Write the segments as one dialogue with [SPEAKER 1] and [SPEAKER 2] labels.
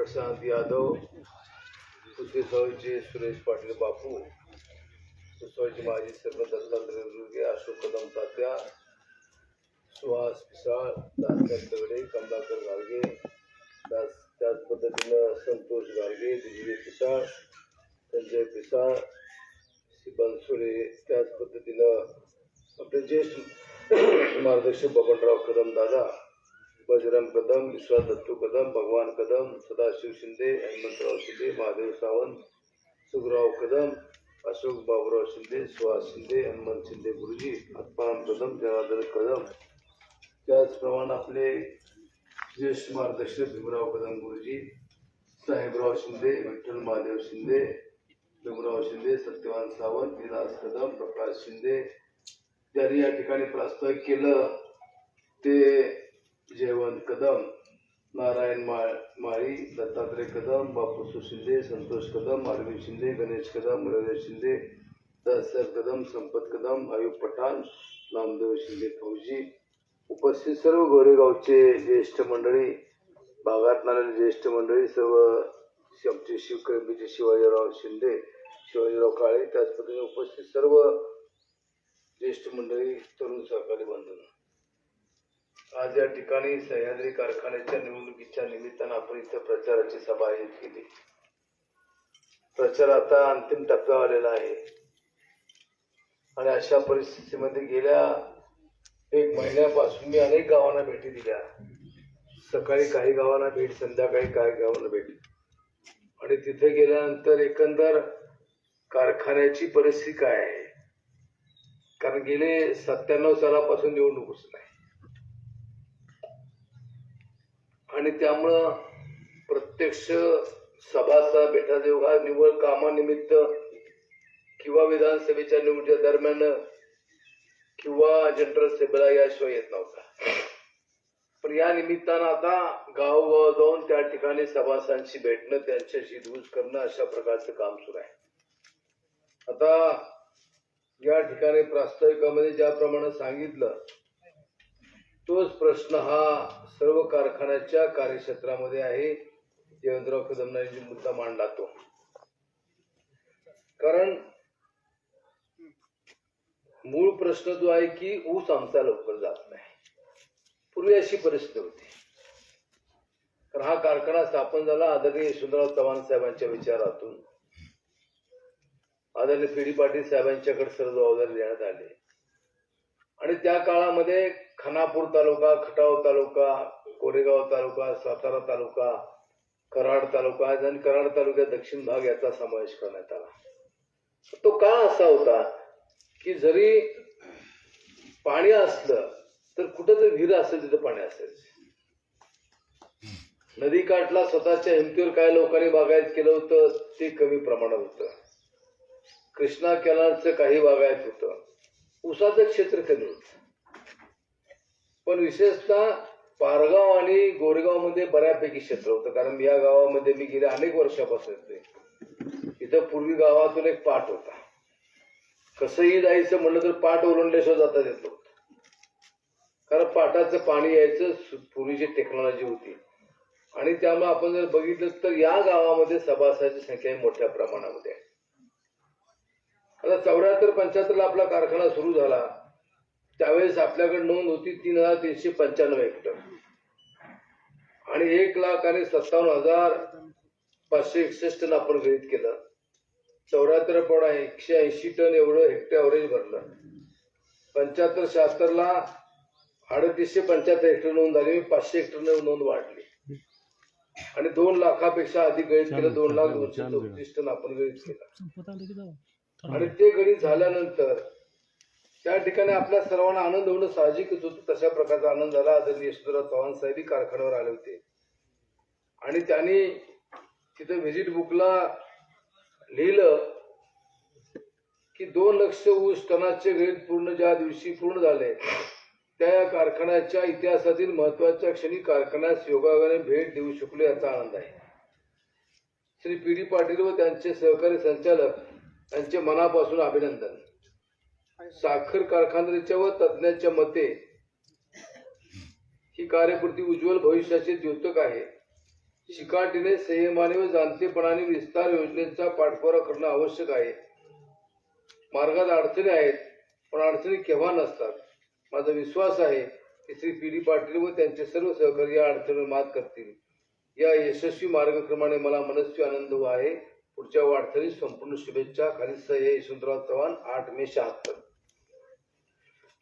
[SPEAKER 1] प्रशांत यादव सुधीर सुरेश पाटिल बापू सुसवाईचे माजी, सरपंच अशोक कदम तात्या, सुहास पिसाळ दासकर तगडे, कमलाकर गाडगे, त्याच त्याच संतोष गाडगे दिलीप पिसाळ, संजय पिसाळ बनसोडे त्याच पद्धतीनं आपले ज्येष्ठ मार्गदर्शक बबनराव कदम दादा बजरंग कदम विश्वास दत्तू कदम भगवान कदम सदाशिव शिंदे हनुमंतराव शिंदे महादेव सावंत सुखराव कदम अशोक बाबुराव शिंदे सुहास शिंदे हनुमंत शिंदे गुरुजी आत्माराम कदम जनार्दन कदम त्याचप्रमाणे आपले ज्येष्ठ मार्गदर्शक भीमराव कदम गुरुजी साहेबराव शिंदे विठ्ठल महादेव शिंदे भीमराव शिंदे सत्यवान सावंत विलास कदम प्रकाश शिंदे ज्यांनी या ठिकाणी प्रास्ताविक केलं. ते जयवंत कदम नारायण माळ माळी दत्तात्रय कदम बापूसू शिंदे संतोष कदम अरविंद शिंदे गणेश कदम मुरलीधर शिंदे दशरथ कदम संपत कदम आयुब पठाण नामदेव शिंदे फौजी. उपस्थित सर्व गोरेगावचे ज्येष्ठ मंडळी भागात आलेले ज्येष्ठ मंडळी सर्व आमचे शिवकर्मीचे शिवाजीराव शिंदे शिवाजीराव काळे त्याच पद्धतीने उपस्थित सर्व ज्येष्ठ मंडळी तरुण सहकारी बंधन. आज या ठिकाणी सह्याद्री कारखान्याच्या निवडणुकीच्या निमित्तानं आपण इथं प्रचाराची सभा आयोजित केली. प्रचार आता अंतिम टप्प्यावर आलेला आहे. आणि अशा परिस्थितीमध्ये गेल्या एक महिन्यापासून मी अनेक गावांना भेटी दिल्या. सकाळी काही गावांना भेट संध्याकाळी काही गावांना भेट. आणि तिथे गेल्यानंतर एकंदर कारखान्याची परिस्थिती काय आहे? कारण गेले सत्त्याण्णव सालापासून निवडणूकच नाही. आणि त्यामुळं प्रत्यक्ष सभाचा बेठादेव हा निव्वळ कामानिमित्त किंवा विधानसभेच्या निवडीच्या दरम्यान किंवा जनरल सभेला याशिवाय येत नव्हता. पण या निमित्तानं आता गावोगाव जाऊन त्या ठिकाणी सभासांशी भेटणं त्यांच्याशी दूज करणं अशा प्रकारचं काम सुरू आहे. आता या ठिकाणी प्रास्ताविकामध्ये ज्याप्रमाणे सांगितलं तोच प्रश्न हा सर्व कारखान्याच्या कार्यक्षेत्रामध्ये आहे. देवेंद्रराव कदमनांनी मुद्दा मांडला तो. कारण मूळ प्रश्न जो आहे की ऊस आमचा लवकर जात नाही. पूर्वी अशी परिस्थिती होती. तर हा कारखाना स्थापन झाला आदरणीय यशवंतराव चव्हाण साहेबांच्या विचारातून. आदरणीय पी डी पाटील साहेबांच्याकडे सर्व जबाबदारी देण्यात आली. आणि त्या काळामध्ये खानापूर तालुका खटाव तालुका कोरेगाव तालुका सातारा तालुका कराड तालुका आणि कराड तालुक्यात दक्षिण भाग याचा समावेश करण्यात आला. तो का असा होता की जरी पाणी असलं तर कुठं जर विहीर असेल तिथं पाणी असेल. नदी काठला स्वतःच्या हिमतीवर काय लोकांनी बागायत केलं होतं ते कमी प्रमाणात होतं. कृष्णा कॅनलचं काही बागायत होतं. उसाचं क्षेत्र कमी होतं. पण विशेषतः पारगाव आणि गोरेगावमध्ये बऱ्यापैकी क्षेत्र होतं. कारण या गावामध्ये मी गेल्या अनेक वर्षापासून येतोय इथं पूर्वी गावातून एक पाठ होता. कसंही जायचं म्हणलं तर पाठ ओलांडल्याशिवाय जाता येत नव्हतं. कारण पाटाचं पाणी यायचं पूर्वीची टेक्नॉलॉजी होती. आणि त्यामुळे आपण जर बघितलं तर या गावामध्ये सभासदाची संख्या मोठ्या प्रमाणामध्ये आहे. आता चौऱ्याहत्तर पंच्याहत्तरला आपला कारखाना सुरू झाला. त्यावेळेस आपल्याकडे नोंद होती तीन हजार तीनशे पंच्याण्णव हेक्टर. आणि एक लाख आणि सत्तावन्न हजार पाचशे एकसष्ट टन आपण गृहित केलं. चौऱ्याहत्तर पॉईंट एकशे ऐंशी टन एवढं हेक्टर ॲव्हरेज भरलं. पंच्याहत्तर शहात्तरला अडतीसशे पंच्याहत्तर हेक्टर नोंद झाली मी पाचशे हेक्टर नोंद वाढली. आणि दोन लाखापेक्षा अधिक गळीत केलं दोन लाख दोनशे चौतीस टन आपण गळीत केलं. आणि ते गणित झाल्यानंतर त्या ठिकाणी आपल्या सर्वांना आनंद होणं साहजिकच होतं. तशा प्रकारचा आनंद झाला. आदरणीय यशवंतराव चव्हाण साहेबी कारखान्यावर आले होते. आणि त्यांनी तिथं व्हिजिट बुकला लिहिलं की दोन लक्ष ऊस टनाचे गणित पूर्ण ज्या दिवशी पूर्ण झाले त्या या कारखान्याच्या इतिहासातील महत्त्वाच्या क्षणी कारखान्यास योगायोगाने भेट देऊ शकलो याचा आनंद आहे. श्री पी डी पाटील व त्यांचे सहकारी संचालक यांचे मनापासून अभिनंदन. साखर कारखानदारीच्या व तज्ज्ञांच्या मते ही कार्यकृती उज्ज्वल भविष्याचे द्योतक आहे. शिकाटीने संयमाने व जाणतेपणाने विस्तार योजनेचा पाठपुरा करणं आवश्यक आहे. मार्गात अडचणी आहेत पण अडचणी केव्हा नसतात? माझा विश्वास आहे की श्री पी डी पाटील व त्यांचे सर्व सहकारी या अडचणीवर मात करतील. या यशस्वी मार्गक्रमाने मला मनस्वी आनंद आहे. पुढच्या वाटचालीस संपूर्ण शुभेच्छा. खाली सह्य यशवंतराव चव्हाण आठ मे शहात्तर.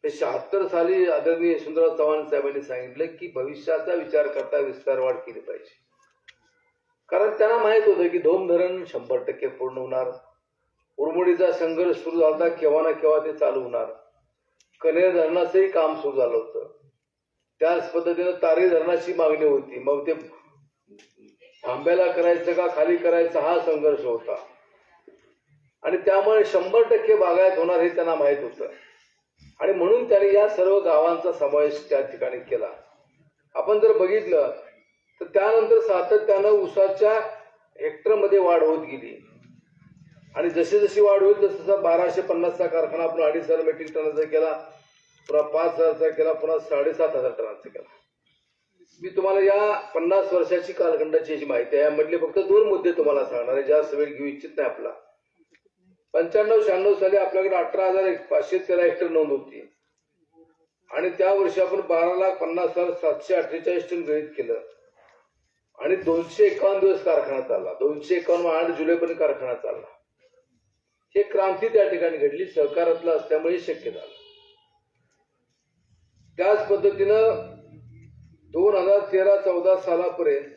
[SPEAKER 1] शहात्तर साली आदरणीय यशवंतराव चव्हाण साहेबांनी सांगितलं की भविष्याचा विचार करता विस्तार वाढ केली पाहिजे. कारण त्यांना माहीत होतं की धोम धरण शंभर टक्के पूर्ण होणार. उरमुडीचा संघर्ष सुरू झाला केव्हा ना केव्हा ते चालू होणार. कनेर धरणाचंही काम सुरू झालं होतं. त्याच पद्धतीनं तारे धरणाची मागणी होती. मग ते थांब्याला करायचं का खाली करायचं हा संघर्ष होता. आणि त्यामुळे शंभर टक्के बागायत होणार हे त्यांना माहीत होतं. आणि म्हणून त्याने या सर्व गावांचा समावेश त्या ठिकाणी केला. आपण जर बघितलं तर त्यानंतर सातत्यानं उसाच्या हेक्टरमध्ये वाढ होत गेली. आणि जशी जशी वाढ होईल तसं तसा बाराशे पन्नासचा कारखाना आपण अडीच हजार मेट्रिक टनाचा केला पुन्हा पाच हजारचा केला पुन्हा साडेसात हजार टनाचा केला. मी तुम्हाला या पन्नास वर्षाची कालखंडाची जी माहिती आहे. यामधले फक्त दोन मुद्दे तुम्हाला सांगणार आहे जास्त वेळ घेऊ इच्छित नाही आपला. पंच्याण्णव शहाण्णव साली आपल्याकडे अठरा हजार एक- पाचशे तेरा हेक्टर नोंद होती. आणि त्या वर्षी आपण बारा लाख पन्नास हजार सातशे अठ्ठेचाळीस टन गणित केलं. आणि दोनशे एकावन्न दिवस कारखाना चालला दोनशे एकावन्न आठ जुलैपर्यंत कारखाना चालला हे क्रांती त्या ठिकाणी घडली. सहकारातलं असल्यामुळे शक्य झालं. त्याच पद्धतीनं दोन हजार तेरा चौदा सालापर्यंत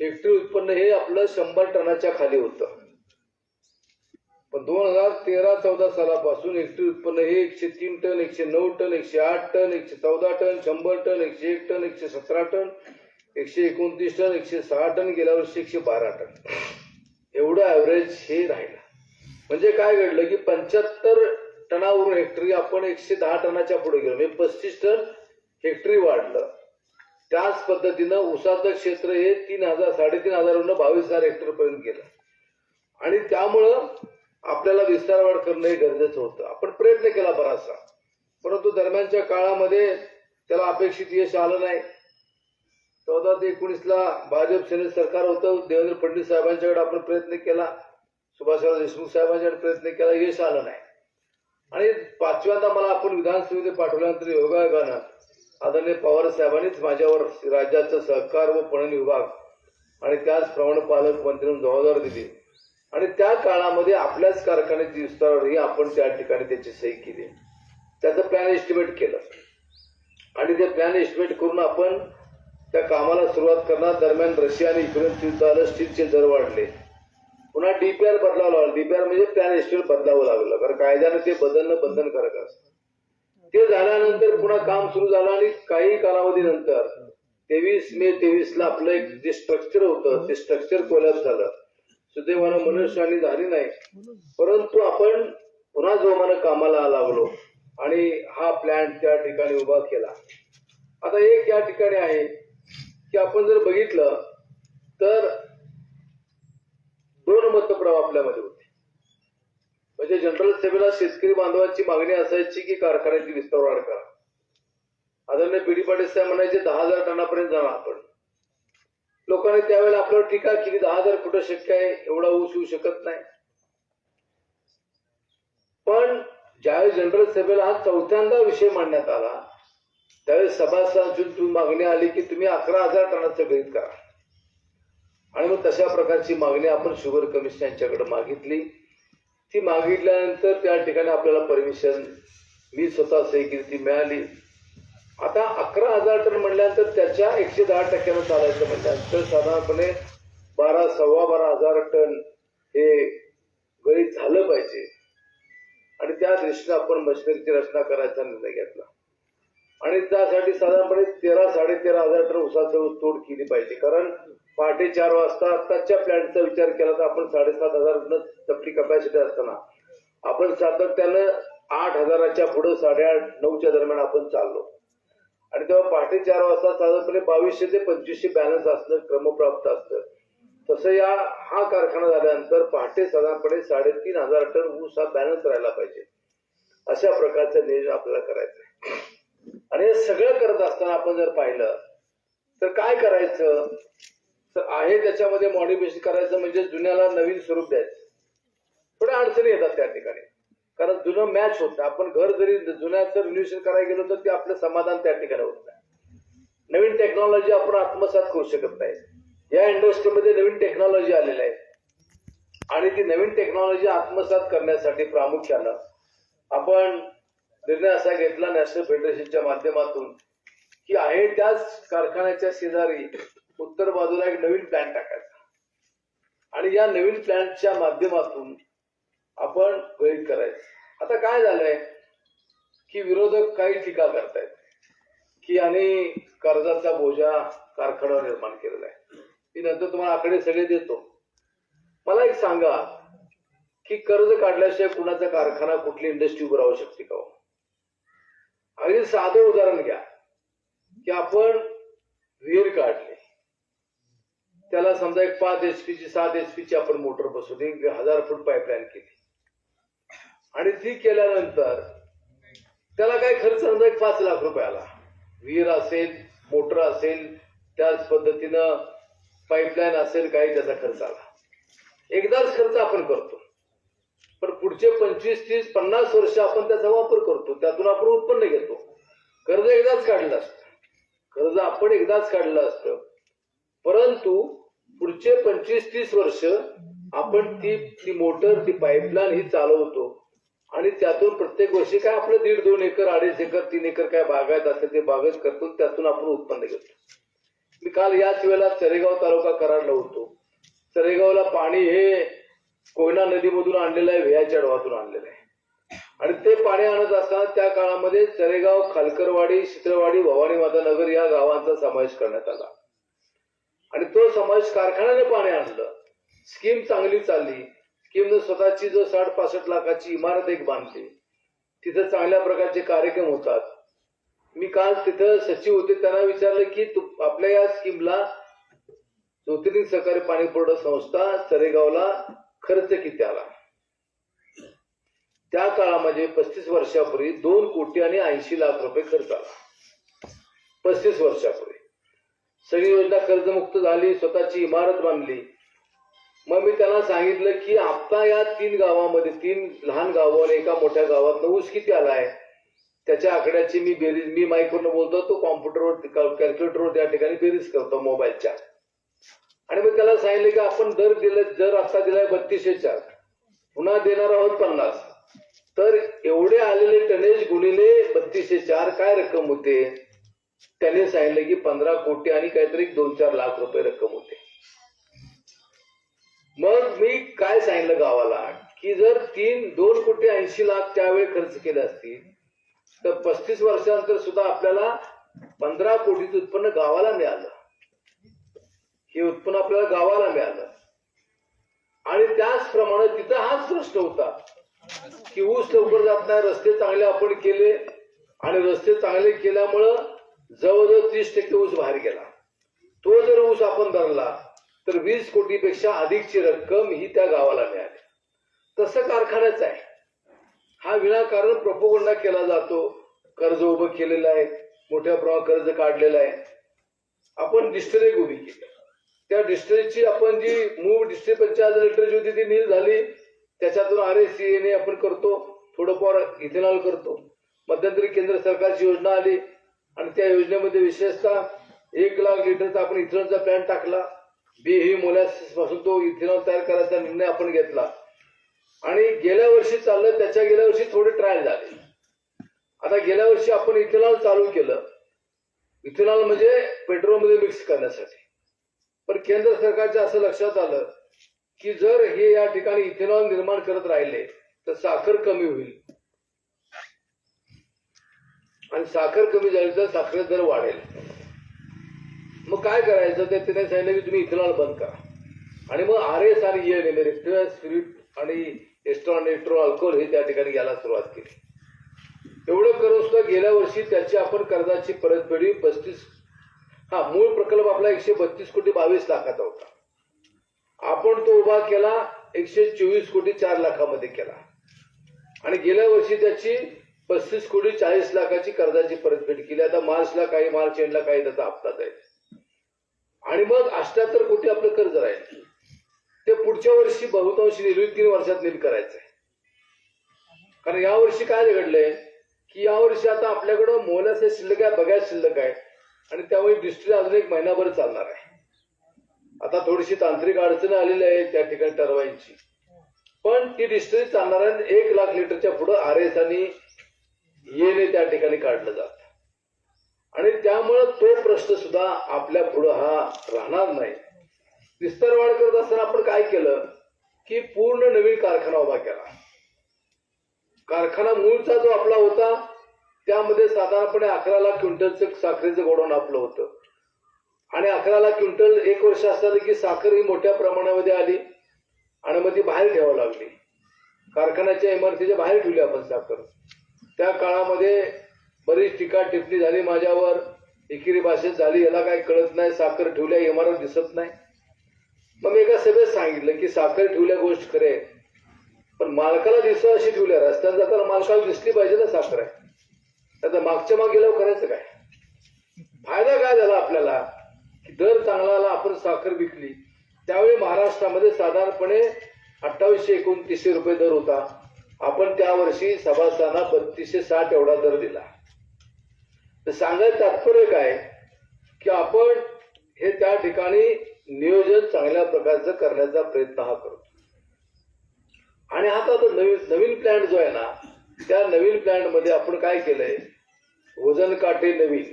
[SPEAKER 1] हेक्टरी उत्पन्न हे आपलं शंभर टनाच्या खाली होतं. पण दोन हजार तेरा चौदा सालापासून हेक्टरी उत्पन्न हे एकशे तीन टन एकशे नऊ टन एकशे आठ टन एकशे चौदा टन शंभर टन एकशे एक टन एकशे सतरा टन एकशे एकोणतीस टन एकशे सहा टन गेल्या वर्षी एकशे बारा टन. एवढं ॲव्हरेज हे राहिलं. म्हणजे काय घडलं की पंच्याहत्तर टनावरून हेक्टरी आपण एकशे दहा टनाच्या पुढे गेलो. म्हणजे पस्तीस टन हेक्टरी वाढलं. त्याच पद्धतीनं उसाचं क्षेत्र हे तीन हजार साडेतीन हजारवरून बावीस हजार हेक्टर पर्यंत गेलं. आणि त्यामुळं आपल्याला विस्तार वाढ करणं हे गरजेचं होतं. आपण प्रयत्न केला बराचसा. परंतु दरम्यानच्या काळामध्ये त्याला अपेक्षित यश आलं नाही. चौदा ते एकोणीसला भाजप सेनेत सरकार होतं. देवेंद्र फडणवीस साहेबांच्याकडे आपण प्रयत्न केला. सुभाषराव देशमुख साहेबांच्याकडे प्रयत्न केला. यश आलं नाही. आणि पाचव्यांदा मला आपण विधानसभेत पाठवल्यानंतर योगायोगानं आदरणीय पवार साहेबांनीच माझ्यावर राज्याचं सहकार व पणन विभाग आणि त्याचप्रमाणे पालकमंत्री म्हणून जबाबदारी दिली. आणि त्या काळामध्ये आपल्याच कारखान्याची विस्तारावर ही आपण त्या ठिकाणी त्याची सही केली. त्याचं प्लॅन एस्टिमेट केलं. आणि ते प्लॅन एस्टिमेट करून आपण त्या कामाला सुरुवात करणार. दरम्यान रशिया आणि युक्रेन युद्ध आलं स्टीलचे दर वाढले. पुन्हा डीपीआर बदलावं लागलं. डीपीआर म्हणजे प्लॅन एस्टिमेट बदलावं लागलं. कारण कायद्यानं ते बदलणं बंधनकारक असतं. ते झाल्यानंतर पुन्हा काम सुरू झालं आणि काही कालावधीनंतर तेवीस मे तेवीस ला आपलं एक जे स्ट्रक्चर होतं ते स्ट्रक्चर कोलॅप्स झालं. सुदैवानं मनुष्यहानी झाली नाही. परंतु आपण पुन्हा जोमानं कामाला लागलो आणि हा प्लॅन त्या ठिकाणी उभा केला. आता एक या ठिकाणी आहे की आपण जर बघितलं तर दोन मतप्रभाव आपल्यामध्ये होते. म्हणजे जनरल सभेला शेतकरी बांधवांची मागणी असायची की कारखान्याची विस्तार वाढ करा. आदरणीय बीडी पाटील साहेब म्हणायचे दहा हजार टनापर्यंत जाणार आपण. लोकांनी त्यावेळेला आपल्यावर टीका केली दहा हजार कुठं शक्य आहे एवढा ऊस येऊ शकत नाही. पण ज्यावेळेस जनरल सभेला हा चौथ्यांदा विषय मांडण्यात आला त्यावेळेस सभासदांची मागणी आली की तुम्ही अकरा हजार टनाचं गृहित करा. आणि मग तशा प्रकारची मागणी आपण शुगर कमिशन यांच्याकडे मागितली. ती मागितल्यानंतर त्या ठिकाणी आपल्याला परमिशन मी स्वतः सही केली ती मिळाली. आता अकरा हजार टन म्हटल्यानंतर त्याच्या एकशे दहा टक्क्यानं चालायचं म्हटल्यानंतर साधारणपणे बारा सव्वा बारा हजार टन हे गळीत झालं पाहिजे. आणि त्या दृष्टीने आपण मशिनरीची रचना करायचा निर्णय घेतला. आणि त्यासाठी साधारणपणे तेरा साडेतेरा हजार टन उसाचं ऊस तोड केली पाहिजे. कारण पहाटे चार वाजता आत्ताच्या प्लॅन्टचा विचार केला तर आपण साडेसात हजार टन आपली कपॅसिटी असताना आपण सातत्यानं आठ हजाराच्या पुढे साडेआठ नऊच्या दरम्यान आपण चाललो. आणि तेव्हा पहाटे चार वाजता साधारणपणे बावीसशे ते पंचवीसशे बॅलन्स असणं क्रमप्राप्त असतं. तसं या हा कारखाना झाल्यानंतर पहाटे साधारणपणे साडेतीन हजार टन ऊस हा बॅलन्स राहिला पाहिजे. अशा प्रकारचं नियोजन आपल्याला करायचं आहे आणि हे सगळं करत असताना आपण जर पाहिलं तर काय करायचं? तर आहे त्याच्यामध्ये मॉडिफिकेशन करायचं म्हणजे जुन्याला नवीन स्वरूप द्यायचं. थोड्या अडचणी येतात त्या ठिकाणी. कारण जुनं मॅच होत. आपण घर जरी जुन्याचं रिन्युएशन करायला गेलो तर ते आपलं समाधान त्या ठिकाणी होत नाही. नवीन टेक्नॉलॉजी आपण आत्मसात करू शकत नाही. या इंडस्ट्रीमध्ये नवीन टेक्नॉलॉजी आलेल्या आहे. आणि ती नवीन टेक्नॉलॉजी आत्मसात करण्यासाठी प्रामुख्यानं आपण निर्णय असा घेतला नॅशनल फेडरेशनच्या माध्यमातून की आहे त्याच कारखान्याच्या शेजारी उत्तर बाजूला एक नवीन प्लॅन टाकायचा. आणि या नवीन प्लॅनच्या माध्यमातून आपण गळीत करायचं. आता काय झालंय? की विरोधक काही टीका करतायत. की आणि कर्जाचा बोजा कारखान्यावर निर्माण केलेला आहे मी नंतर तुम्हाला आकडे सगळे देतो. मला एक सांगा की कर्ज काढल्याशिवाय कुणाचा कारखाना कुठली इंडस्ट्री उभं राहू शकते का हो? अगदी साधं उदाहरण घ्या की आपण विहीर काढली. त्याला समजा एक पाच एच ची सात एच ची आपण मोटर बसवली हजार फूट पाईपलाईन केली. आणि ती केल्यानंतर त्याला काय खर्च समजा एक पाच लाख रुपयाला. आला विहीर असेल मोटर असेल त्याच पद्धतीनं पाईपलाईन असेल काही त्याचा खर्च आला एकदाच खर्च आपण करतो. पण पुढचे पंचवीस तीस पन्नास वर्ष आपण त्याचा वापर करतो. त्यातून आपण उत्पन्न घेतो. कर्ज एकदाच काढलं असतं. कर्ज आपण एकदाच काढलं असतं. परंतु पुढचे पंचवीस तीस वर्ष आपण ती ती मोटर ती पाईपलाईन ही चालवतो. आणि त्यातून प्रत्येक वर्षी काय आपलं दीड दोन एकर अडीच एकर तीन एकर काय बागायत असेल ते बागायत करतो त्यातून आपण उत्पन्न घेतो. मी काल याच वेळेला चरेगाव तालुका कराडला होतो. चरेगावला पाणी हे कोयना नदीमधून आणलेलं आहे व्याच्या डोहातून आणलेलं आहे. आणि ते पाणी आणत असताना त्या काळामध्ये चरेगाव खालकरवाडी शित्रवाडी भवानी माता नगर या गावांचा समावेश करण्यात आला. आणि तो समावेश कारखान्याने पाणी आणलं. स्कीम चांगली चालली. स्कीमनं स्वतःची जो साठ पासष्ट लाखाची इमारत एक बांधली तिथं चांगल्या प्रकारचे कार्यक्रम होतात. मी काल तिथं सचिव होते त्यांना विचारलं की तू आपल्या या स्कीमला ज्योतिर्लिंग सहकारी पाणी पुरवठा संस्था चरेगावला खर्च किती आला? त्या काळामध्ये पस्तीस वर्षापूर्वी दोन कोटी आणि ऐंशी लाख रुपये खर्च आला. पस्तीस वर्षापूर्वी. सगळी योजना कर्जमुक्त झाली स्वतःची इमारत बांधली. मग मी त्यांना सांगितलं की आता या तीन गावामध्ये तीन लहान गावावर आणि एका मोठ्या गावात ऊस किती आलाय त्याच्या आकड्याची मी बेरीज मी माईकवरनं बोलतो तो कॉम्प्युटरवर कॅल्क्युलेटरवर त्या ठिकाणी बेरीज करतो मोबाईलच्या. आणि मग त्याला सांगितलं की आपण दर दिलं दर आता दिलाय बत्तीसशे चार पुन्हा देणार आहोत पन्नास. तर एवढे आलेले टनेज गुणिले बत्तीसशे चार काय रक्कम होते? त्याने सांगितलं की पंधरा कोटी आणि काहीतरी दोन चार लाख रुपये रक्कम होते. मग मी काय सांगितलं गावाला की जर तीन दोन कोटी ऐंशी लाख त्यावेळी खर्च केले असतील तर पस्तीस वर्षानंतर सुद्धा आपल्याला पंधरा कोटीचं उत्पन्न गावाला मिळालं. हे उत्पन्न आपल्याला गावाला मिळालं. आणि त्याचप्रमाणे तिथं हाच प्रश्न होता की ऊस लवकर जात नाही रस्ते चांगले आपण केले आणि रस्ते चांगले केल्यामुळं जवळजवळ तीस टक्के ऊस बाहेर गेला. तो जर ऊस आपण धरला तर वीस कोटीपेक्षा अधिकची रक्कम ही त्या गावाला मिळाली. तसं कारखान्याच आहे. हा विनाकारण प्रपोगंडा केला जातो. कर्ज उभं केलेलं आहे. मोठ्या प्रमाणात कर्ज काढलेलं आहे. आपण डिस्टरी उभी केली. त्या डिस्टरीची आपण जी मूळ डिस्टरी पंचायत लिटरची होती ती नील झाली. त्याच्यातून आर एस सी आपण करतो. थोडंफार इथेनॉल करतो. मध्यंतरी केंद्र सरकारची योजना आली. आणि त्या योजनेमध्ये विशेषतः एक लाख लिटरचा आपण इथेनॉलचा प्लॅन टाकला. बी ही मोलॅसिसपासून तो इथेनॉल तयार करायचा निर्णय आपण घेतला. आणि गेल्या वर्षी चाललं त्याच्या गेल्या वर्षी थोडे ट्रायल झाले. आता गेल्या वर्षी आपण इथेनॉल चालू केलं. इथेनॉल म्हणजे पेट्रोलमध्ये मिक्स करण्यासाठी. पण केंद्र सरकारच्या असं लक्षात आलं की जर हे या ठिकाणी इथेनॉल निर्माण करत राहिले तर साखर कमी होईल. आणि साखर कमी झाली तर साखर दर वाढेल. मग काय करायचं ते तिने सांगितलं की तुम्ही इथेनॉल बंद करा. आणि मग आर एस आणि एन स्पिरिट आणि एस्ट्रॉन एस्ट्रो अल्कोहोल हे त्या ठिकाणी घ्यायला सुरुवात केली. एवढं करून सुद्धा गेल्या वर्षी त्याची आपण कर्जाची परतफेडी पस्तीस हा मूळ प्रकल्प आपला एकशे बत्तीस कोटी बावीस लाखाचा होता. आपण तो उभा केला एकशे चोवीस कोटी चार लाखामध्ये केला. आणि गेल्या वर्षी त्याची पस्तीस कोटी चाळीस लाखाची कर्जाची परतफेड केली. आता मार्चला काही मार्च एंडला काही त्याचा हप्ता जाईल. आणि मग अष्ट्याहत्तर कोटी आपलं कर्ज राहील. ते पुढच्या वर्षी बहुतांशी नील तीन वर्षात नील करायचंय. कारण यावर्षी काय घडलंय? की यावर्षी आता आपल्याकडं मोलाचे शिल्लक आहे बघायला शिल्लक आहे. आणि त्यामुळे डिस्ट्री अजून एक महिनाभर चालणार आहे. आता थोडीशी तांत्रिक अडचण आलेली आहे त्या ठिकाणी टर्वाईनची पण ती डिस्ट्री चालणार आहे आणि एक लाख लिटरच्या पुढं आर एस आणि येणे त्या ठिकाणी काढलं जात. आणि त्यामुळं तो प्रश्न सुद्धा आपल्या पुढं हा राहणार नाही. विस्तार वाढ करत असताना आपण काय केलं? की पूर्ण नवीन कारखाना उभा केला. कारखाना मूळचा जो आपला होता त्यामध्ये साधारणपणे अकरा लाख क्विंटलचं साखरेचं गोडाऊन आपलं होतं. आणि अकरा लाख क्विंटल एक वर्ष असताना की साखर ही मोठ्या प्रमाणामध्ये आली आणि मग ती बाहेर ठेवावी लागली. कारखान्याच्या इमारतीच्या बाहेर ठेवली आपण साखर. त्या काळामध्ये बरीच टीका टिप्पणी झाली माझ्यावर. एकेरी भाषेत झाली याला काय कळत नाही साखर ठेवल्या इमारत दिसत नाही. मग मी एका सभेत सांगितलं की साखर ठेवल्या गोष्ट खरे पण मालकाला दिसतं अशी ठेवल्या रस्त्यात जाताना मालकाला दिसली पाहिजे ना साखर आहे. आता मागच्या माग गेल्यावर करायचं काय? फायदा काय झाला आपल्याला? की दर चांगला आला आपण साखर विकली. त्यावेळी महाराष्ट्रामध्ये साधारणपणे अठ्ठावीसशे एकोणतीसशे रुपये दर होता. आपण त्या वर्षी सभासदांना बत्तीसशे साठ एवढा दर दिला. तर सांगायचं तात्पर्य काय? की आपण हे त्या ठिकाणी नियोजन चांगल्या प्रकारचं करण्याचा प्रयत्न हा करतो. आणि आता तो नवीन नवीन प्लॅन्ट जो आहे ना त्या नवीन प्लॅन्टमध्ये आपण काय केलंय? वजन काटे नवीन.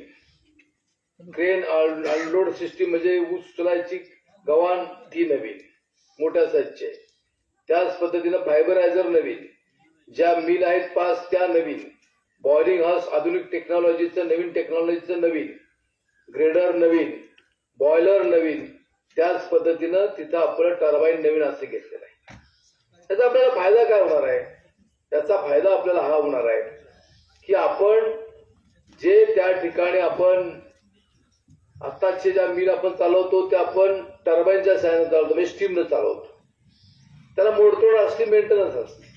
[SPEAKER 1] क्रेन अनलोड सिस्टीम म्हणजे ऊस उचलायची गव्हाण ती नवीन. मोठ्या साईजचे त्याच पद्धतीनं फायबरायझर नवीन. ज्या मिल आहेत पाच त्या नवीन. बॉइलिंग हाऊस आधुनिक टेक्नॉलॉजीचं नवीन टेक्नॉलॉजीचं नवीन. ग्रेडर नवीन. बॉयलर नवीन. त्याच पद्धतीनं तिथं आपलं टर्बाईन नवीन असं घेतलेलं आहे. त्याचा आपल्याला फायदा काय होणार आहे? त्याचा फायदा आपल्याला हा होणार आहे की आपण जे त्या ठिकाणी आपण आत्ताचे ज्या मिल आपण चालवतो ते आपण टर्बाईनच्या सहाय्याने चालवतो म्हणजे स्टीमनं चालवतो. त्याला मोडतोड असली मेंटेनन्स असते.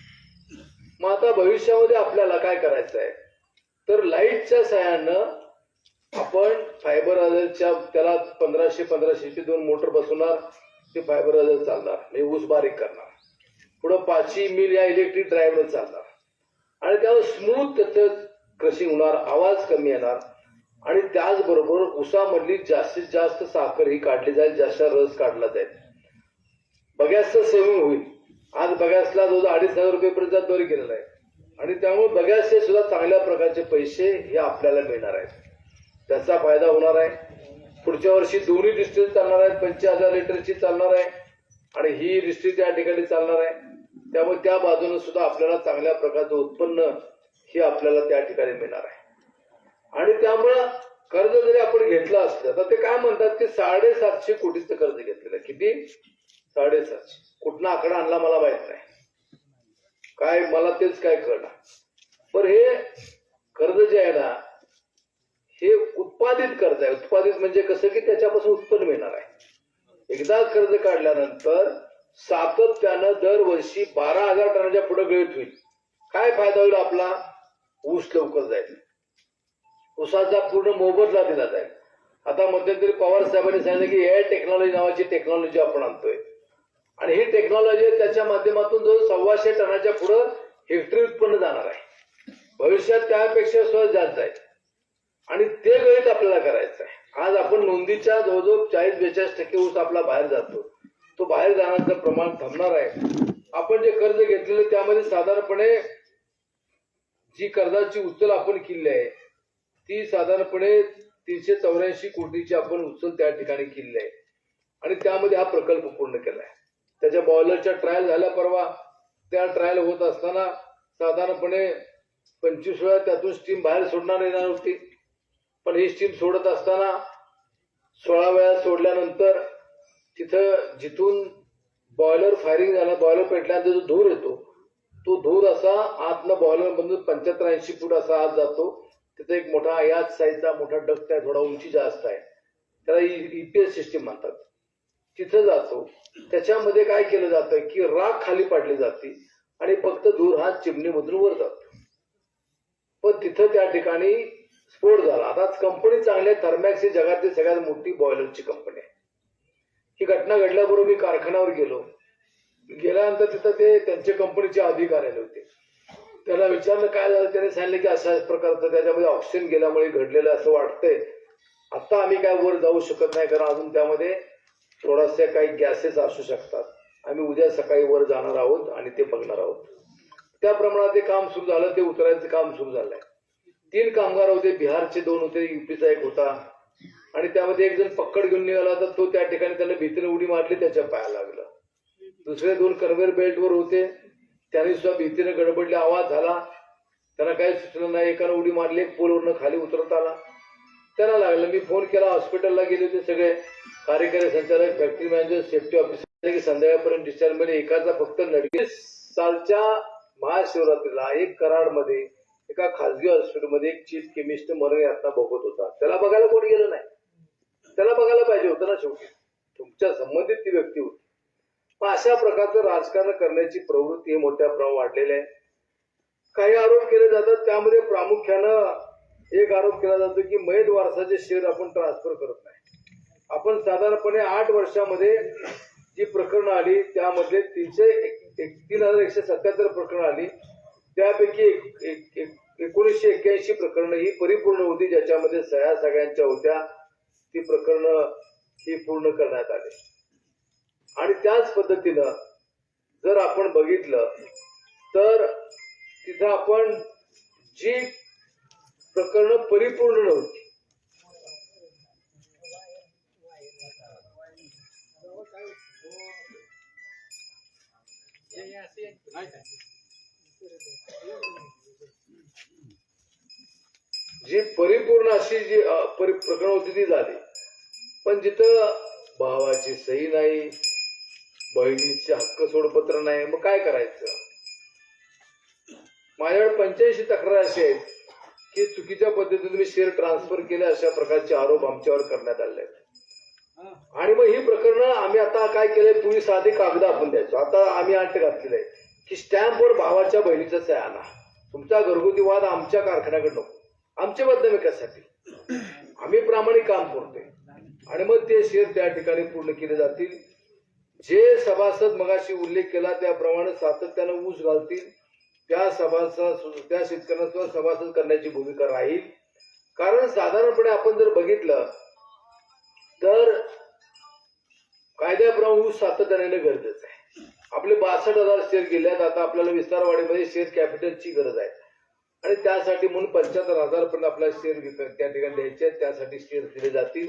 [SPEAKER 1] मग आता भविष्यामध्ये आपल्याला काय करायचं आहे तर लाईटच्या सहाय्यानं आपण फायबर अजरच्या त्याला पंधराशे पंधराशेची दोन मोटर बसवणार ते फायबर अजर चालणार म्हणजे ऊस बारीक करणार. पुढं पाचशे मिल या इलेक्ट्रिक ड्रायव्हर चालणार. आणि त्यावर स्मूथ त्याचं क्रशिंग होणार आवाज कमी येणार. आणि त्याचबरोबर उसामधली जास्तीत जास्त साखर ही काढली जाईल जास्त रस काढला जाईल. बगॅसचं सेविंग होईल. आज बगॅसला जवळ अडीच हजार रुपयेपर्यंत दर गेलेला आहे. आणि त्यामुळे बगॅसचे सुद्धा चांगल्या प्रकारचे पैसे हे आपल्याला मिळणार आहेत. त्याचा फायदा होणार आहे. पुढच्या वर्षी दोन्ही डिस्ट्रीज चालणार आहेत. पंचवीस हजार लिटरची चालणार आहे. आणि ही डिस्ट्रिक्ट त्या ठिकाणी चालणार आहे. त्यामुळे त्या बाजूने सुद्धा आपल्याला चांगल्या प्रकारचं उत्पन्न हे आपल्याला त्या ठिकाणी मिळणार आहे. आणि त्यामुळं कर्ज जरी आपण घेतलं असलं तर ते काय म्हणतात की साडेसातशे कोटीचं कर्ज घेतलेलं किती? साडेसातशे. कुठला आकडा आणला मला माहीत नाही. काय मला तेच काय कळणार पण हे कर्ज जे आहे ना हे उत्पादित कर्ज आहे. उत्पादित म्हणजे कसं की त्याच्यापासून उत्पन्न मिळणार आहे. एकदा कर्ज काढल्यानंतर सातत्यानं दरवर्षी बारा हजार टनाच्या पुढे गळत होईल. काय फायदा होईल आपला? ऊस लवकर जाईल. ऊसाचा पूर्ण मोबदला दिला जाईल. आता मध्यंतरी पवार साहेबांनी सांगितलं की एअर टेक्नॉलॉजी नावाची टेक्नॉलॉजी आपण आणतोय. आणि ही टेक्नॉलॉजी त्याच्या माध्यमातून जवळ सव्वाशे टनाच्या पुढं हेक्टरी उत्पन्न जाणार आहे. भविष्यात त्यापेक्षा सुद्धा जास्त आहे आणि ते गळीत आपल्याला करायचं आहे. आज आपण नोंदीच्या जवळजवळ चाळीस बेचाळीस टक्के ऊस आपला बाहेर जातो. तो बाहेर जाण्याचं प्रमाण थांबणार आहे. आपण जे कर्ज घेतलेलं त्यामध्ये साधारणपणे जी कर्जाची उचल आपण केली आहे ती साधारणपणे तीनशे चौऱ्याऐंशी कोटीची आपण उचल त्या ठिकाणी केली आहे. आणि त्यामध्ये हा प्रकल्प पूर्ण केला आहे. त्याच्या बॉयलरच्या ट्रायल झाल्या परवा. त्या ट्रायल होत असताना साधारणपणे पंचवीस वेळा त्यातून स्टीम बाहेर सोडणार येणार होती. पण ही स्टीम सोडत असताना सोळा वेळा सोडल्यानंतर तिथं जिथून बॉयलर फायरिंग झालं बॉयलर पेटल्यानंतर जो धूर येतो तो धूर असा आतनं बॉयलर मधून पंच्याहत्तर ऐंशी फूट असा आत जातो. तिथं एक मोठा याच साईजचा मोठा डक्ट आहे थोडा उंची जास्त आहे. त्याला ईपीएस सिस्टीम म्हणतात. तिथं जातो. त्याच्यामध्ये काय केलं जातं की राख खाली पाडली जाते आणि फक्त धूर हा चिमणीमधून वर जातो. पण तिथं त्या ठिकाणी स्फोट झाला. आता कंपनी चांगली आहे थर्मॅक्स ही जगातली सगळ्यात मोठी बॉयलरची कंपनी आहे. ही घटना घडल्याबरोबर मी कारखान्यावर गेलो. गेल्यानंतर तिथं ते त्यांच्या कंपनीचे अधिकारी आले होते. त्याला विचारलं काय झालं? त्याने सांगितलं की अशा प्रकारचं त्याच्यामध्ये ऑक्सिजन गेल्यामुळे घडलेलं असं वाटतंय. आता आम्ही काय वर जाऊ शकत नाही कारण अजून त्यामध्ये थोडासा काही गॅसेस असू शकतात. आम्ही उद्या सकाळी वर जाणार आहोत आणि ते बघणार आहोत. त्या प्रमाणात ते काम सुरू झालं ते उतरायचं काम सुरू झालंय. तीन कामगार होते बिहारचे दोन होते युपीचा एक होता. आणि त्यामध्ये एक जण पक्कड घेऊन निघाला तर तो त्या ठिकाणी त्याला भीतीने उडी मारली त्याच्या पाया लागलं. दुसरे दोन कर्वेर बेल्टवर होते. त्यांनी सुद्धा भीतीने गडबडले आवाज झाला. त्यांना काही सुचलं नाही एकानं उडी मारली एक पोलवरनं खाली उतरत आला. त्यांना लागलं मी फोन केला हॉस्पिटलला गेले होते सगळे. कार्यकारी संचालक फॅक्टरी मॅनेजर सेफ्टी ऑफिसर की संध्याकाळपर्यंत डिस्चार्जमध्ये एकाचा फक्त नडके सालच्या महाशिवरात्रीला एक कराडमध्ये एका खासगी हॉस्पिटलमध्ये एक चीफ केमिस्ट मरण यातना भोगत होता. त्याला बघायला कोणी गेलं नाही. त्याला बघायला पाहिजे होतं ना शेवटी. तुमच्या संबंधित ती व्यक्ती होती. मग अशा प्रकारचं राजकारण करण्याची प्रवृत्ती हे मोठ्या प्रमाणात वाढलेली आहे. काही आरोप केले जातात त्यामध्ये प्रामुख्यानं एक आरोप केला जातो की मयत वारसाचे शेअर आपण ट्रान्सफर करत नाही. आपण साधारणपणे आठ वर्षामध्ये जी प्रकरणं आली त्यामध्ये तीनशे एक- तीन हजार एकशे सत्याहत्तर प्रकरणं आली. त्यापैकी एक- एक- एकोणीसशे एक्क्याऐंशी प्रकरणं ही परिपूर्ण होती ज्याच्यामध्ये सह्या सगळ्यांच्या होत्या. ती प्रकरणं ही पूर्ण करण्यात आली. आणि त्याच पद्धतीनं जर आपण बघितलं तर तिथं आपण जी प्रकरणं परिपूर्ण नव्हती जी परिपूर्ण अशी जी परि प्रकरण होती ती झाली पण जिथं भावाची सही नाही बहिणीचे हक्क सोडपत्र नाही मग काय करायचं? माझ्याकडे पंच्याऐंशी तक्रार अशी आहेत की चुकीच्या पद्धतीने तुम्ही शेअर ट्रान्सफर केले अशा प्रकारचे आरोप आमच्यावर करण्यात आले आहेत. आणि मग ही प्रकरण आम्ही आता काय केलंय? पोलीस साधी कागद आपण द्यायचो. आता आम्ही अट घातलेलं आहे की स्टॅम्पवर भावाच्या बहिणीचा सह्या आणा. तुमचा घरगुती वाद आमच्या कारखान्याकडे नको. आमच्या बदनामिकासाठी आम्ही प्रामाणिक काम करतोय. आणि मग ते शेअर त्या ठिकाणी पूर्ण केले जातील. जे सभासद मगाशी उल्लेख केला त्याप्रमाणे सातत्यानं ऊस घालतील. त्या सभासद त्या शेतकऱ्यांना सुद्धा सभासद करण्याची भूमिका राहील. कारण साधारणपणे आपण जर बघितलं तर कायद्याप्रमाणे ऊस सातत्याने गरजेचं आहे. आपले बासष्ट हजार शेअर गेल्यात आता आपल्याला विस्तारवाढीमध्ये शेअर कॅपिटलची गरज आहे. आणि त्यासाठी म्हणून पंच्याहत्तर हजार पर्यंत आपल्याला शेअर त्या ठिकाणी द्यायचे आहेत. त्यासाठी शेअर दिले जातील.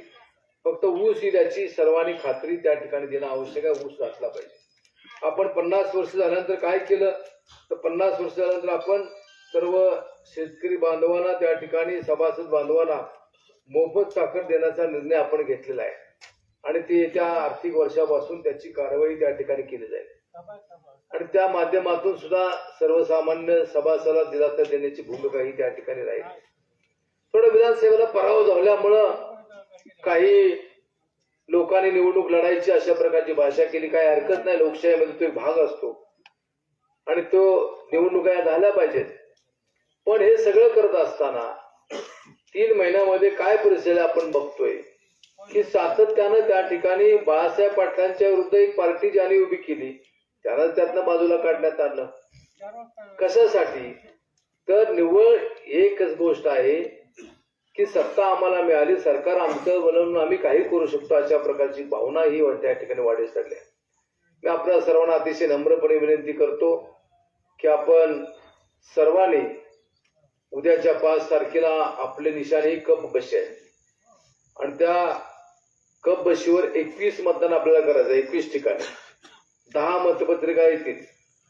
[SPEAKER 1] फक्त ऊस याची सर्वांनी खात्री त्या ठिकाणी देणं आवश्यक आहे. ऊस असला पाहिजे. आपण पन्नास वर्ष झाल्यानंतर काय केलं? तर पन्नास वर्ष झाल्यानंतर आपण सर्व शेतकरी बांधवांना त्या ठिकाणी सभासद बांधवांना मोफत साखर देण्याचा निर्णय आपण घेतलेला आहे. आणि ते येत्या आर्थिक वर्षापासून त्याची कारवाई त्या ठिकाणी केली जाईल. आणि त्या माध्यमातून सुद्धा सर्वसामान्य सभासदाला दिलासा देण्याची भूमिका ही त्या ठिकाणी राहील. थोडं विधानसभेला पराभव झाल्यामुळं काही लोकांनी निवडणूक लढायची अशा प्रकारची भाषा केली. काही हरकत नाही. लोकशाहीमध्ये तो एक भाग असतो. आणि तो निवडणुका या झाल्या पाहिजेत. पण हे सगळं करत असताना तीन महिन्यामध्ये काय परिस्थिती आपण बघतोय? की सातत्यानं त्या ठिकाणी बाळासाहेब पाटलांच्या विरुद्ध एक पार्टी ज्याने उभी केली त्यांना त्यातनं बाजूला काढण्यात आलं. कशासाठी? तर निव्वळ एकच गोष्ट आहे की सत्ता आम्हाला मिळाली सरकार आमचं बनवून आम्ही काही करू शकतो अशा प्रकारची भावना ही त्या ठिकाणी वाढीस लागली आहे. मी आपल्या सर्वांना अतिशय नम्रपणे विनंती करतो की आपण सर्वांनी उद्याच्या पाच तारखेला आपले निशाणे कप बशी आहे आणि त्या कप बशीवर एकवीस मतदान आपल्याला करायचं एकवीस ठिकाणी. दहा मतपत्रिका येतील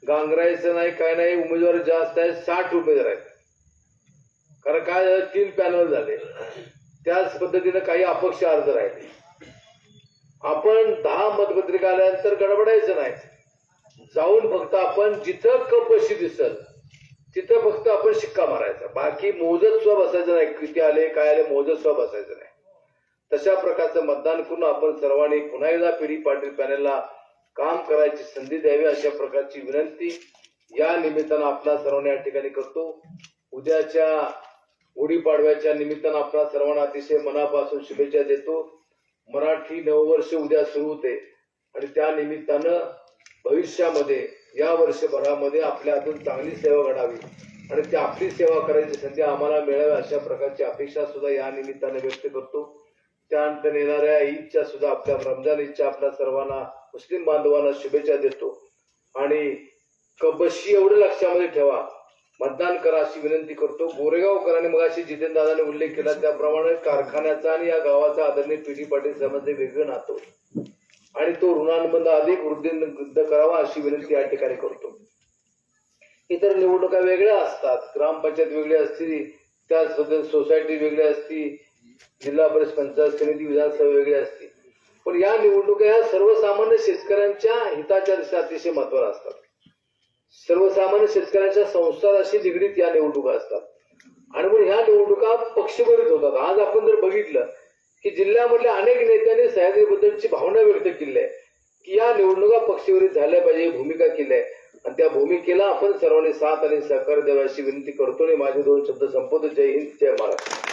[SPEAKER 1] गांगरायचं नाही काय नाही उमेदवार जास्त आहेत साठ उमेदवार आहेत. कारण काय झालं तीन पॅनल झाले. त्याच पद्धतीनं काही अपक्ष अर्ज राहिले. आपण दहा मतपत्रिका आल्यानंतर गडबडायचं नाही. जाऊन फक्त आपण जिथं कप बशी दिसल तिथं फक्त आपण शिक्का मारायचा. बाकी मोजत स्व बसायचं नाही. किती आले काय आले मोजत स्व बसायचं नाही. तशा प्रकारचं मतदान करून आपण सर्वांनी पुन्हा एकदा पिढी पाटील पॅनेलला काम करायची संधी द्यावी अशा प्रकारची विनंती या निमित्तानं आपला सर्वांना या ठिकाणी करतो. उद्याच्या गुढीपाडव्याच्या निमित्तानं आपला सर्वांना अतिशय मनापासून शुभेच्छा देतो. मराठी नववर्ष उद्या सुरू होते. आणि त्या निमित्तानं भविष्यामध्ये या वर्षभरामध्ये आपल्या हातून चांगली सेवा घडावी. आणि ती आपली सेवा करायची संधी आम्हाला मिळावी अशा प्रकारची अपेक्षा सुद्धा या निमित्ताने व्यक्त करतो. त्यानंतर येणाऱ्या ईदच्या सुद्धा आपल्या रमजान ईदच्या आपल्या सर्वांना मुस्लिम बांधवांना शुभेच्छा देतो. आणि कबशी एवढं लक्षामध्ये ठेवा. मतदान करा अशी विनंती करतो. गोरेगावकरांनी मग अशी जितेंद्र दादाने उल्लेख केला त्याप्रमाणे कारखान्याचा आणि या गावाचा आदरणीय पी डी पाटील साहेबांचे वेगळं नातं. आणि तो ऋणानुबंध अधिक वृद्धिंगत करावा अशी विनंती या ठिकाणी करतो. इतर निवडणुका वेगळ्या असतात. ग्रामपंचायत वेगळी असती त्या सोसायटी वेगळी असती जिल्हा परिषद पंचायत समिती विधानसभा वेगळी असते. पण या निवडणुका ह्या सर्वसामान्य शेतकऱ्यांच्या हिताच्या दिशा अतिशय महत्त्वाच्या असतात. सर्वसामान्य शेतकऱ्यांच्या संसाराशी निगडीत या निवडणुका असतात. आणि म्हणून ह्या निवडणुका पक्षभरित होतात. आज आपण जर बघितलं की जिल्ह्यामधल्या अनेक नेत्यांनी सह्याद्रीबद्दलची भावना व्यक्त केली आहे. की या निवडणुका पक्षविरहित झाल्या पाहिजे ही भूमिका केली आहे. आणि त्या भूमिकेला आपण सर्वांनी साथ आणि सहकार्य द्यावा अशी विनंती करतो आणि माझे दोन शब्द संपवतो. जय हिंद जय महाराष्ट्र.